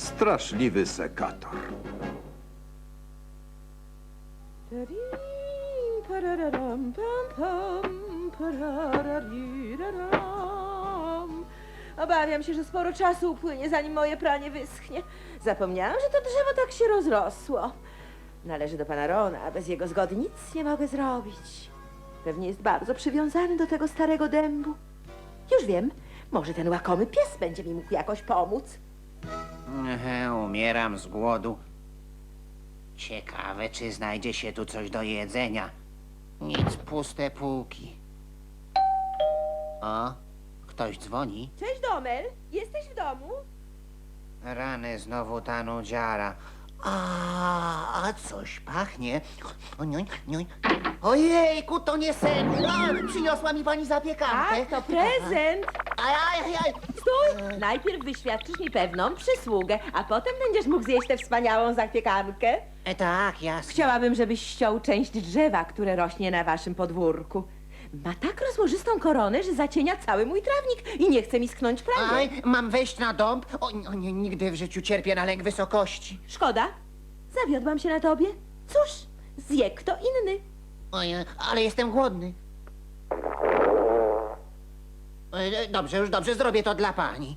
Straszliwy sekator. Obawiam się, że sporo czasu upłynie, zanim moje pranie wyschnie. Zapomniałam, że to drzewo tak się rozrosło. Należy do pana Rona, a bez jego zgody nic nie mogę zrobić. Pewnie jest bardzo przywiązany do tego starego dębu. Już wiem, może ten łakomy pies będzie mi mógł jakoś pomóc. Ehe, Umieram z głodu. Ciekawe, czy znajdzie się tu coś do jedzenia. Nic, puste półki. O, ktoś dzwoni. Cześć, Domel, jesteś w domu? Rany znowu ta nudziara. A, a coś pachnie. O, niuń, niuń. Ojejku, to nie sen. A, przyniosła mi pani zapiekankę. Tak, to prezent. Aj, aj, aj. Stój! Najpierw wyświadczysz mi pewną przysługę, a potem będziesz mógł zjeść tę wspaniałą zapiekankę. E, tak, jasne. Chciałabym, żebyś ściął część drzewa, które rośnie na waszym podwórku. Ma tak rozłożystą koronę, że zacienia cały mój trawnik i nie chce mi sknąć prawie. Aj, mam wejść na dąb? O, o nie, nigdy w życiu cierpię na lęk wysokości. Szkoda. Zawiodłam się na tobie. Cóż, zje kto inny. Oj, ale jestem głodny. E, Dobrze, już dobrze, zrobię to dla pani.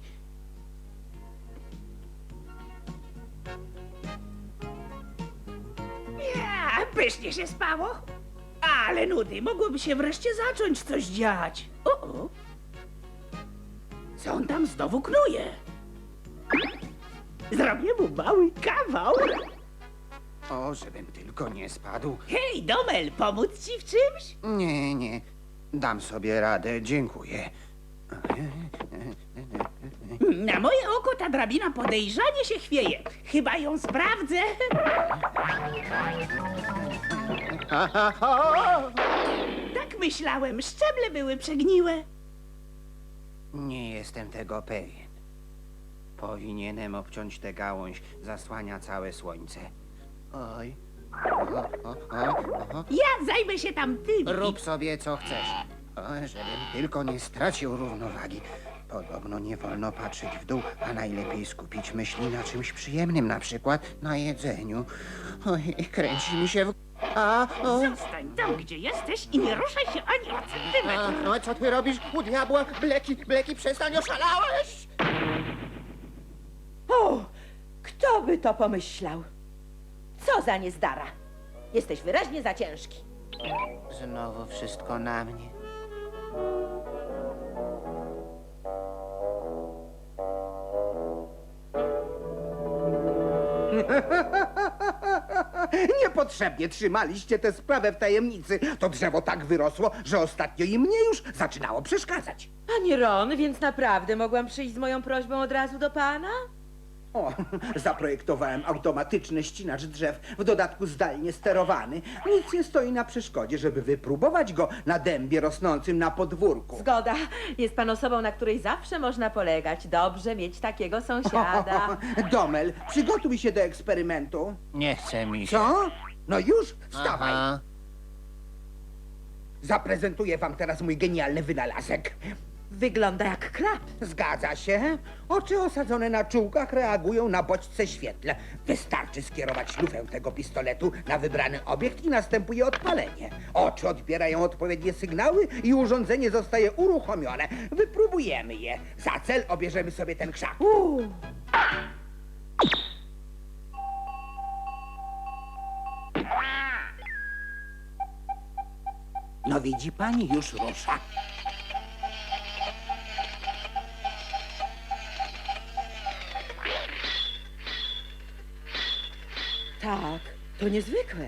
Ja, pysznie się spało. Ale nudy, mogłoby się wreszcie zacząć coś dziać. O, o. Co on tam znowu knuje? Zrobię mu mały kawał. O, żebym tylko nie spadł. Hej, Domel, pomóc ci w czymś? Nie, nie, dam sobie radę, dziękuję. Na moje oko ta drabina podejrzanie się chwieje. Chyba ją sprawdzę. Tak myślałem, szczeble były przegniłe. Nie jestem tego pewien. Powinienem obciąć tę gałąź, zasłania całe słońce. Oj. O, o, o, o. Ja zajmę się tam tymi. Rób sobie co chcesz. O, żebym tylko nie stracił równowagi. Podobno nie wolno patrzeć w dół, a najlepiej skupić myśli na czymś przyjemnym, na przykład na jedzeniu. Oj, kręci mi się w... A, o, Zostań tam, gdzie jesteś i nie ruszaj się ani o centymetr. a, o, co ty robisz? U diabła, Bleki, Bleki, przestań, oszalałeś! O, kto by to pomyślał? Co za niezdara. Jesteś wyraźnie za ciężki. Znowu wszystko na mnie. Niepotrzebnie trzymaliście tę sprawę w tajemnicy. To drzewo tak wyrosło, że ostatnio i mnie już zaczynało przeszkadzać. Panie Ron, więc naprawdę mogłam przyjść z moją prośbą od razu do pana? O, zaprojektowałem automatyczny ścinacz drzew, w dodatku zdalnie sterowany. Nic nie stoi na przeszkodzie, żeby wypróbować go na dębie rosnącym na podwórku. Zgoda. Jest pan osobą, na której zawsze można polegać. Dobrze mieć takiego sąsiada. Domel, przygotuj się do eksperymentu. Nie chce mi się. Co? No już, wstawaj. Aha. Zaprezentuję wam teraz mój genialny wynalazek. Wygląda jak krab. Zgadza się. Oczy osadzone na czułkach reagują na bodźce świetle. Wystarczy skierować lufę tego pistoletu na wybrany obiekt i następuje odpalenie. Oczy odbierają odpowiednie sygnały i urządzenie zostaje uruchomione. Wypróbujemy je. Za cel obierzemy sobie ten krzak. Uuu. No widzi pani, już rusza. Tak, to niezwykłe.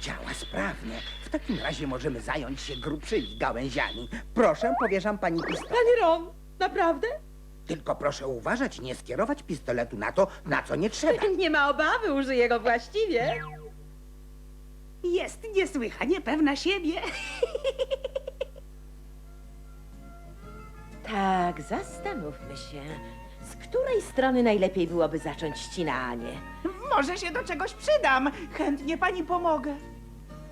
Działa sprawnie. W takim razie możemy zająć się grubszymi gałęziami. Proszę, powierzam pani pistolet. Panie Ron, naprawdę? Tylko proszę uważać, nie skierować pistoletu na to, na co nie trzeba. Nie ma obawy, użyję go właściwie. Jest niesłychanie pewna siebie. Tak, zastanówmy się. Z której strony najlepiej byłoby zacząć ścinanie? Może się do czegoś przydam. Chętnie pani pomogę.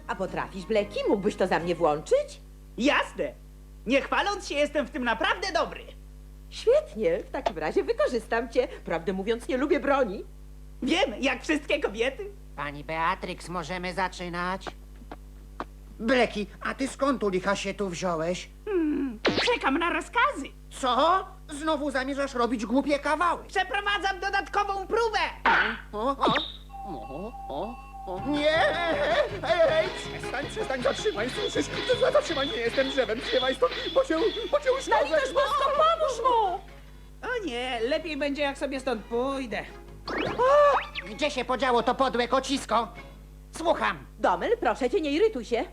A potrafisz, Bleki? Mógłbyś to za mnie włączyć? Jasne. Nie chwaląc się, jestem w tym naprawdę dobry. Świetnie, w takim razie wykorzystam cię. Prawdę mówiąc, nie lubię broni. Wiem, jak wszystkie kobiety. Pani Beatrix, możemy zaczynać? Bleki, a ty skąd u licha się tu wziąłeś? Czekam na rozkazy. Co? Znowu zamierzasz robić głupie kawały? Przeprowadzam dodatkową próbę. O, o, o, o, o. Nie! Ej, ej, przestań, przestań, zatrzymaj, słyszysz? Zatrzymaj, nie jestem drzewem, zrywaj stąd, bo cię, bo cię uszkodzę. Na litość boską, pomóż mu! O nie, lepiej będzie, jak sobie stąd pójdę. Gdzie się podziało to podłe kocisko? Słucham, Domel, proszę cię, nie irytuj się.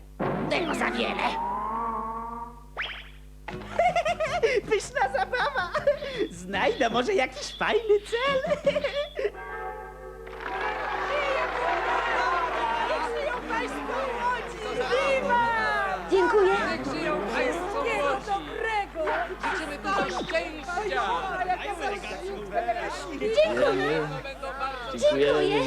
tego za wiele. Pyszna zabawa. Znajdę może jakiś fajny cel. Dziękuję. Życzymy dużo szczęścia! Dziękuję. Dziękuję.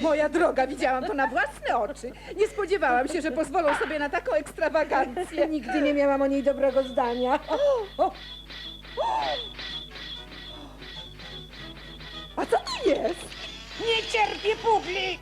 Moja droga, widziałam to na własne oczy. Nie spodziewałam się, że pozwolą sobie na taką ekstrawagancję. Nigdy nie miałam o niej dobrego zdania. A co to jest? Nie cierpię publik.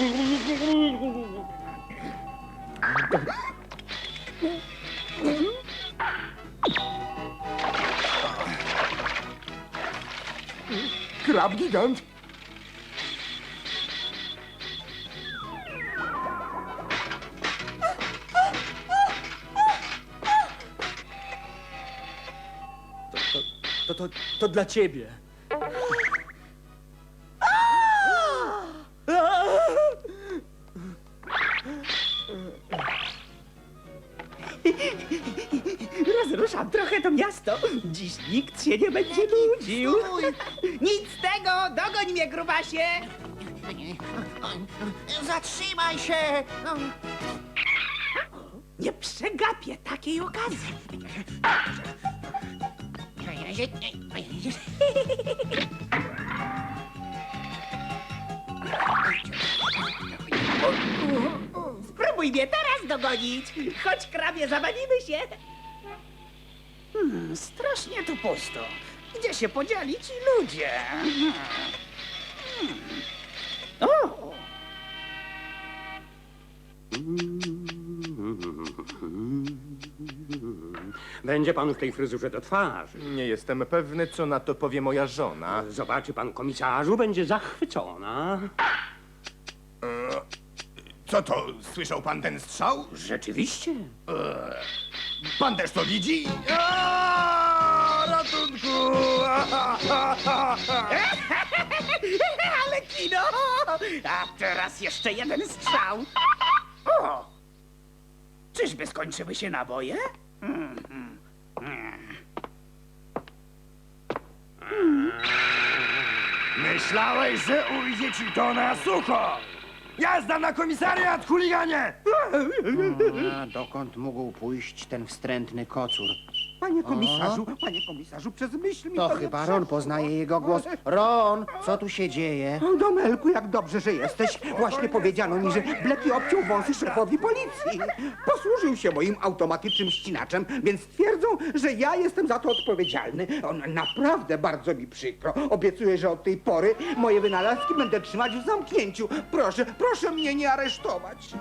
Krab gigant! To, to, to dla ciebie. Dziś nikt się nie będzie nudził. Nic z tego, dogoń mnie, grubasie. Zatrzymaj się! Nie przegapię takiej okazji. Spróbuj mnie teraz dogonić. Chodź, krabie, zabawimy się. Hmm, strasznie tu pusto. Gdzie się podzieli ci ludzie? Hmm. O! Będzie panu w tej fryzurze do twarzy. Nie jestem pewny, co na to powie moja żona. Zobaczy pan komisarzu, będzie zachwycona. Co to? Słyszał pan ten strzał? Rzeczywiście. Pan też to widzi? Ratunku! Ale kino! A teraz jeszcze jeden strzał. O! Czyżby skończyły się naboje? Myślałeś, że ujdzie ci to na sucho! Jazda na komisariat, chuliganie! A dokąd mógł pójść ten wstrętny kocur? Panie komisarzu, panie komisarzu, przez myśl mi To chyba. Ron poznaje jego głos. Ron, co tu się dzieje? O, Domelku, jak dobrze, że jesteś. Właśnie powiedziano mi, że Bleki obciął wąsy szefowi policji. Posłużył się moim automatycznym ścinaczem, więc twierdzą, że ja jestem za to odpowiedzialny. O, naprawdę bardzo mi przykro. Obiecuję, że od tej pory moje wynalazki będę trzymać w zamknięciu. Proszę, proszę mnie nie aresztować.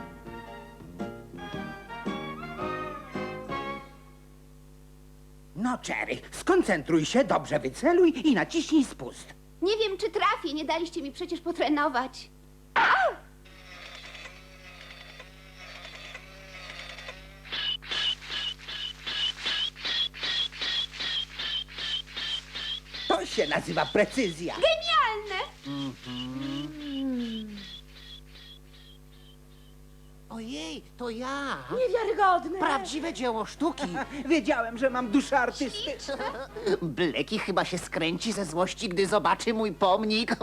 No, Cherry, skoncentruj się, dobrze wyceluj i naciśnij spust. Nie wiem, czy trafię. Nie daliście mi przecież potrenować. To się nazywa precyzja. Genialne! Ojej, to ja. Niewiarygodne. Prawdziwe dzieło sztuki. Wiedziałem, że mam duszę artysty. Bleki chyba się skręci ze złości, gdy zobaczy mój pomnik.